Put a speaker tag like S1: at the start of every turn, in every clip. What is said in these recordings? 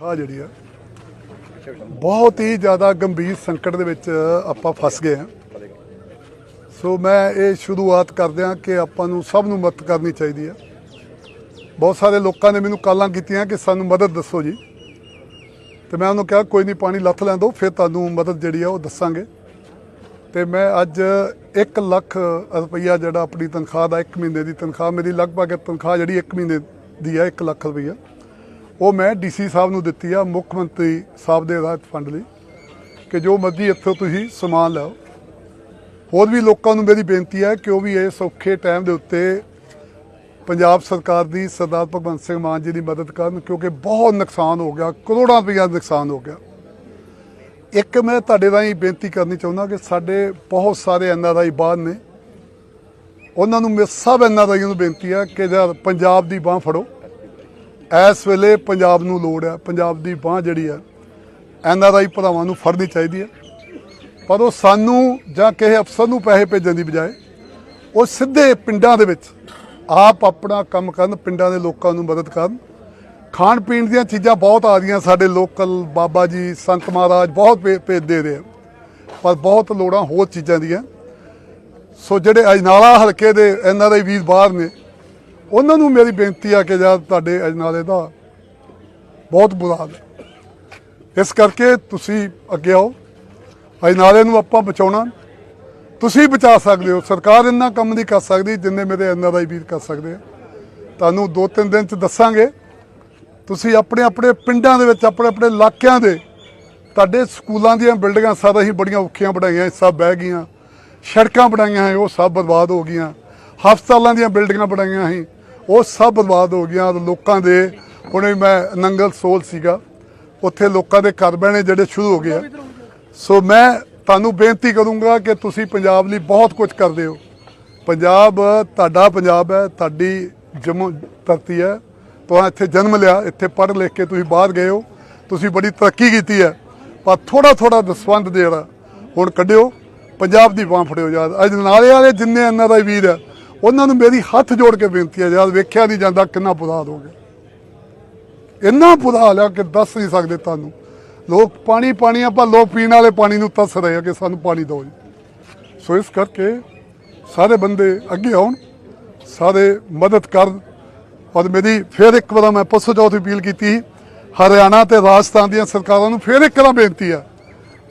S1: ਤਨਖਾਹ ਜਿਹੜੀ ਆ, ਬਹੁਤ ਹੀ ਜ਼ਿਆਦਾ ਗੰਭੀਰ ਸੰਕਟ ਦੇ ਵਿੱਚ ਆਪਾਂ ਫਸ ਗਏ ਹਾਂ। ਸੋ ਮੈਂ ਇਹ ਸ਼ੁਰੂਆਤ ਕਰਦਿਆਂ ਕਿ ਆਪਾਂ ਨੂੰ ਸਭ ਨੂੰ ਮਦਦ ਕਰਨੀ ਚਾਹੀਦੀ ਹੈ ਬਹੁਤ ਸਾਰੇ ਲੋਕਾਂ ਨੇ ਮੈਨੂੰ ਕਾਲਾਂ ਕੀਤੀਆਂ ਕਿ ਸਾਨੂੰ ਮਦਦ ਦੱਸੋ ਜੀ। ਤੇ ਮੈਂ ਉਹਨੂੰ ਕਿਹਾ, ਕੋਈ ਨਹੀਂ, ਪਾਣੀ ਲੱਥ ਲੈਣ ਦਿਓ, ਫਿਰ ਤੁਹਾਨੂੰ ਮਦਦ ਜਿਹੜੀ ਆ ਉਹ ਦੱਸਾਂਗੇ। ਤੇ ਮੈਂ ਅੱਜ 1 ਲੱਖ ਰੁਪਈਆ ਜਿਹੜਾ ਆਪਣੀ ਤਨਖਾਹ ਦਾ 1 ਮਹੀਨੇ ਦੀ ਤਨਖਾਹ, ਮੇਰੀ ਲਗਭਗ ਤਨਖਾਹ ਜਿਹੜੀ 1 ਮਹੀਨੇ ਦੀ ਆ 1 ਲੱਖ ਰੁਪਈਆ। ਉਹ ਮੈਂ ਡੀਸੀ ਸਾਹਿਬ ਨੂੰ ਦਿੱਤੀ ਆ, ਮੁੱਖ ਮੰਤਰੀ ਸਾਹਿਬ ਦੇ ਰਾਹਤ ਫੰਡ ਲਈ, ਕਿ ਜੋ ਮਰਜ਼ੀ ਇੱਥੋਂ ਤੁਸੀਂ ਸਮਾਨ ਲਓ ਹੋਰ ਵੀ ਲੋਕਾਂ ਨੂੰ ਮੇਰੀ ਬੇਨਤੀ ਹੈ ਕਿ ਉਹ ਵੀ ਇਸ ਔਖੇ ਟਾਈਮ ਦੇ ਉੱਤੇ ਪੰਜਾਬ ਸਰਕਾਰ ਦੀ ਸਰਦਾਰ ਭਗਵੰਤ ਸਿੰਘ ਮਾਨ ਜੀ ਦੀ ਮਦਦ ਕਰਨ, ਕਿਉਂਕਿ ਬਹੁਤ ਨੁਕਸਾਨ ਹੋ ਗਿਆ, ਕਰੋੜਾਂ ਰੁਪਈਆ ਦਾ ਨੁਕਸਾਨ ਹੋ ਗਿਆ। ਇੱਕ ਮੈਂ ਤੁਹਾਡੇ ਰਾਹੀਂ ਬੇਨਤੀ ਕਰਨੀ ਚਾਹੁੰਦਾ ਕਿ ਸਾਡੇ ਬਹੁਤ ਸਾਰੇ ਐਨਆਰਆਈ ਬਾਹਰ ਨੇ। ਉਹਨਾਂ ਨੂੰ ਮੈਂ ਸਭ ਐਨਆਰਆਈਆਂ ਨੂੰ ਬੇਨਤੀ ਹੈ ਕਿ ਜਦ ਪੰਜਾਬ ਦੀ ਬਾਹ ਫੜੋ। ਇਸ ਵੇਲੇ ਪੰਜਾਬ ਨੂੰ ਲੋੜ ਹੈ, ਪੰਜਾਬ ਦੀ ਬਾਹ ਜਿਹੜੀ ਹੈ ਐੱਨ ਆਰ ਆਈ ਭਰਾਵਾਂ ਨੂੰ ਫੜਨੀ ਚਾਹੀਦੀ ਹੈ। ਪਰ ਉਹ ਸਾਨੂੰ ਜਾਂ ਕਿਸੇ ਅਫਸਰ ਨੂੰ ਪੈਸੇ ਭੇਜਣ ਦੀ ਬਜਾਏ ਉਹ ਸਿੱਧੇ ਪਿੰਡਾਂ ਦੇ ਵਿੱਚ ਆਪ ਆਪਣਾ ਕੰਮ ਕਰਨ, ਪਿੰਡਾਂ ਦੇ ਲੋਕਾਂ ਨੂੰ ਮਦਦ ਕਰਨ। ਖਾਣ ਪੀਣ ਦੀਆਂ ਚੀਜ਼ਾਂ ਬਹੁਤ ਆ ਰਹੀਆਂ ਸਾਡੇ ਲੋਕਲ ਬਾਬਾ ਜੀ, ਸੰਤ ਮਹਾਰਾਜ ਬਹੁਤ ਭੇ- ਭੇਜ ਰਹੇ ਆ। ਪਰ ਬਹੁਤ ਲੋੜਾਂ ਹੋਰ ਚੀਜ਼ਾਂ ਦੀਆਂ। ਸੋ ਜਿਹੜੇ ਅਜਨਾਲਾ ਹਲਕੇ ਦੇ ਐਨਆਰਆਈ ਵੀਰ ਬਾਹਰ ਨੇ ਉਹਨਾਂ ਨੂੰ ਮੇਰੀ ਬੇਨਤੀ ਆ ਕਿ ਜਦ ਤੁਹਾਡੇ ਅਜਨਾਲੇ ਦਾ ਬਹੁਤ ਬੁਰਾ ਹਾਲ ਹੈ। ਇਸ ਕਰਕੇ ਤੁਸੀਂ ਅੱਗੇ ਆਓ। ਅਜਨਾਲੇ ਨੂੰ ਆਪਾਂ ਬਚਾਉਣਾ। ਤੁਸੀਂ ਬਚਾ ਸਕਦੇ ਹੋ। ਸਰਕਾਰ ਇੰਨਾ ਕੰਮ ਨਹੀਂ ਕਰ ਸਕਦੀ ਜਿੰਨੇ ਮੇਰੇ ਐਨਆਰਆਈ ਵੀਰ ਕਰ ਸਕਦੇ ਆ। ਤੁਹਾਨੂੰ ਦੋ ਤਿੰਨ ਦਿਨ ਚ ਦੱਸਾਂਗੇ। ਤੁਸੀਂ ਆਪਣੇ ਆਪਣੇ ਪਿੰਡਾਂ ਦੇ ਵਿੱਚ, ਆਪਣੇ ਆਪਣੇ ਇਲਾਕਿਆਂ ਦੇ, ਤੁਹਾਡੇ ਸਕੂਲਾਂ ਦੀਆਂ ਬਿਲਡਿੰਗਾਂ ਸਾਰਾ ਹੀ ਬੜੀਆਂ ਔਖੀਆਂ ਬਣਾਈਆਂ। ਇਹ ਸਭ ਬਹਿ ਗਈਆਂ। ਸੜਕਾਂ ਬਣਾਈਆਂ ਹੈ ਉਹ ਸਭ ਬਰਬਾਦ ਹੋ ਗਈਆਂ। ਹਸਪਤਾਲਾਂ ਦੀਆਂ ਬਿਲਡਿੰਗਾਂ ਬਣਾਈਆਂ ਸੀ। ਉਹ ਸਭ ਬਰਬਾਦ ਹੋ ਗਈਆਂ ਲੋਕਾਂ ਦੇ। ਹੁਣੇ ਮੈਂ ਨੰਗਲ ਸੋਲ ਸੀਗਾ। ਉੱਥੇ ਲੋਕਾਂ ਦੇ ਘਰ ਬਹਿਣੇ ਜਿਹੜੇ ਸ਼ੁਰੂ ਹੋ ਗਏ ਸੋ ਮੈਂ ਤੁਹਾਨੂੰ ਬੇਨਤੀ ਕਰੂੰਗਾ ਕਿ ਤੁਸੀਂ ਪੰਜਾਬ ਲਈ ਬਹੁਤ ਕੁਝ ਕਰਦੇ ਹੋ। ਪੰਜਾਬ, ਤੁਹਾਡਾ ਪੰਜਾਬ ਹੈ, ਤੁਹਾਡੀ ਜੰਮੂ ਧਰਤੀ ਹੈ। ਤੁਸੀਂ ਇੱਥੇ ਜਨਮ ਲਿਆ, ਇੱਥੇ ਪੜ੍ਹ ਲਿਖ ਕੇ ਤੁਸੀਂ ਬਾਹਰ ਗਏ ਹੋ। ਤੁਸੀਂ ਬੜੀ ਤਰੱਕੀ ਕੀਤੀ ਹੈ। ਪਰ ਥੋੜਾ ਥੋੜਾ ਦਸਵੰਦ ਦੇ ਜਿਹੜਾ ਹੁਣ ਕੱਢਿਓ। ਪੰਜਾਬ ਦੀ ਬਾਂਹ ਫੜਿਓ ਯਾਰ। ਅੱਜ ਨਾਲੇ ਵਾਲੇ ਜਿੰਨੇ ਇਹਨਾਂ ਦਾ ਵੀਰ ਹੈ ਉਹਨਾਂ ਨੂੰ ਮੇਰੀ ਹੱਥ ਜੋੜ ਕੇ ਬੇਨਤੀ ਹੈ ਯਾਦ ਵੇਖਿਆ ਨਹੀਂ ਜਾਂਦਾ ਕਿੰਨਾ ਬੁਰਾ ਹਾਲ ਹੋ ਗਿਆ। ਇੰਨਾ ਬੁਰਾ ਹਾਲ ਆ ਕਿ ਦੱਸ ਨਹੀਂ ਸਕਦੇ ਤੁਹਾਨੂੰ। ਲੋਕ ਪਾਣੀ ਪਾਣੀ, ਆਪਾਂ ਲੋਕ ਪੀਣ ਵਾਲੇ ਪਾਣੀ ਨੂੰ ਤਰਸ ਰਹੇ ਆ ਕਿ ਸਾਨੂੰ ਪਾਣੀ ਦਿਓ ਜੀ। ਸੋ ਇਸ ਕਰਕੇ ਸਾਰੇ ਬੰਦੇ ਅੱਗੇ ਆਉਣ, ਸਾਰੇ ਮਦਦ ਕਰਨ ਔਰ ਮੇਰੀ ਫਿਰ ਇੱਕ ਵਾਰ ਮੈਂ ਪਰਸੋਂ ਚੌਥ ਅਪੀਲ ਕੀਤੀ, ਹਰਿਆਣਾ ਤੇ ਰਾਜਸਥਾਨ ਦੀਆਂ ਸਰਕਾਰਾਂ ਨੂੰ ਫਿਰ ਇੱਕ ਵਾਰ ਬੇਨਤੀ ਆ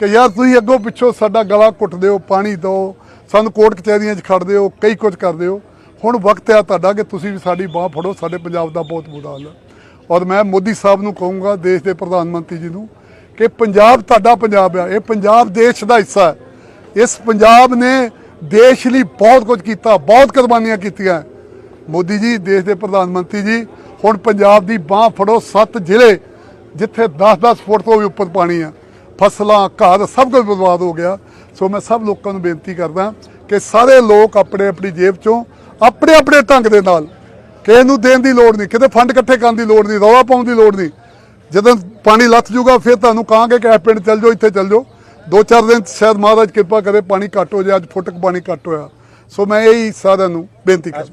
S1: ਕਿ ਯਾਰ ਤੁਸੀਂ ਅੱਗੋਂ ਪਿੱਛੋਂ ਸਾਡਾ ਗਲਾ ਘੁੱਟ ਦਿਓ, ਪਾਣੀ ਦਿਓ, ਸਾਨੂੰ ਕੋਰਟ ਕਚਹਿਰੀਆਂ 'ਚ ਖੜ ਹੋ ਕਈ ਕੁਝ ਕਰ ਦਿਓ। ਹੁਣ ਵਕਤ ਆ ਤੁਹਾਡਾ ਕਿ ਤੁਸੀਂ ਵੀ ਸਾਡੀ ਬਾਹ ਫੜੋ, ਸਾਡੇ ਪੰਜਾਬ ਦਾ ਬਹੁਤ ਬੁਰਾ ਹਾਲ ਹੈ। ਔਰ ਮੈਂ ਮੋਦੀ ਸਾਹਿਬ ਨੂੰ ਕਹੂੰਗਾ, ਦੇਸ਼ ਦੇ ਪ੍ਰਧਾਨ ਮੰਤਰੀ ਜੀ ਨੂੰ, ਕਿ ਪੰਜਾਬ ਤੁਹਾਡਾ ਪੰਜਾਬ ਆ, ਇਹ ਪੰਜਾਬ ਦੇਸ਼ ਦਾ ਹਿੱਸਾ ਹੈ। ਇਸ ਪੰਜਾਬ ਨੇ ਦੇਸ਼ ਲਈ ਬਹੁਤ ਕੁਝ ਕੀਤਾ, ਬਹੁਤ ਕੁਰਬਾਨੀਆਂ ਕੀਤੀਆਂ। ਮੋਦੀ ਜੀ, ਦੇਸ਼ ਦੇ ਪ੍ਰਧਾਨ ਮੰਤਰੀ ਜੀ, ਹੁਣ ਪੰਜਾਬ ਦੀ ਬਾਹ ਫੜੋ ਸੱਤ ਜ਼ਿਲ੍ਹੇ, ਜਿੱਥੇ 10-10 ਫੁੱਟ ਤੋਂ ਵੀ ਉੱਪਰ ਪਾਣੀ ਆ। ਫਸਲਾਂ, ਘਰ ਸਭ ਕੁਝ ਬਰਬਾਦ ਹੋ ਗਿਆ। ਸੋ ਮੈਂ ਸਭ ਲੋਕਾਂ ਨੂੰ ਬੇਨਤੀ ਕਰਦਾ ਕਿ ਸਾਰੇ ਲੋਕ ਆਪਣੇ ਆਪਣੀ ਜੇਬ ਚੋਂ ਆਪਣੇ ਆਪਣੇ ਢੰਗ ਦੇ ਨਾਲ ਕਿਸੇ ਨੂੰ ਦੇਣ ਦੀ ਲੋੜ ਨਹੀਂ, ਕਿਤੇ ਫੰਡ ਇਕੱਠੇ ਕਰਨ ਦੀ ਲੋੜ ਨਹੀਂ, ਰੌਲਾ ਪਾਉਣ ਦੀ ਲੋੜ ਨਹੀਂ। ਜਦੋਂ ਪਾਣੀ ਲੱਥ ਜੂਗਾ, ਫਿਰ ਤੁਹਾਨੂੰ ਕਹਾਂਗੇ ਕਿ ਇਹ ਪਿੰਡ ਚੱਲ ਜਾਓ, ਇੱਥੇ ਚੱਲ ਜਾਓ। ਦੋ ਚਾਰ ਦਿਨ ਸ਼ਾਇਦ ਮਹਾਰਾਜ ਕਿਰਪਾ ਕਰੇ, ਪਾਣੀ ਘੱਟ ਹੋ ਜਾਏ, ਅੱਜ ਫੁੱਟਕ ਪਾਣੀ ਘੱਟ ਹੋਇਆ। ਸੋ ਮੈਂ ਇਹੀ ਸਾਰਿਆਂ ਨੂੰ ਬੇਨਤੀ ਕਰਦਾ।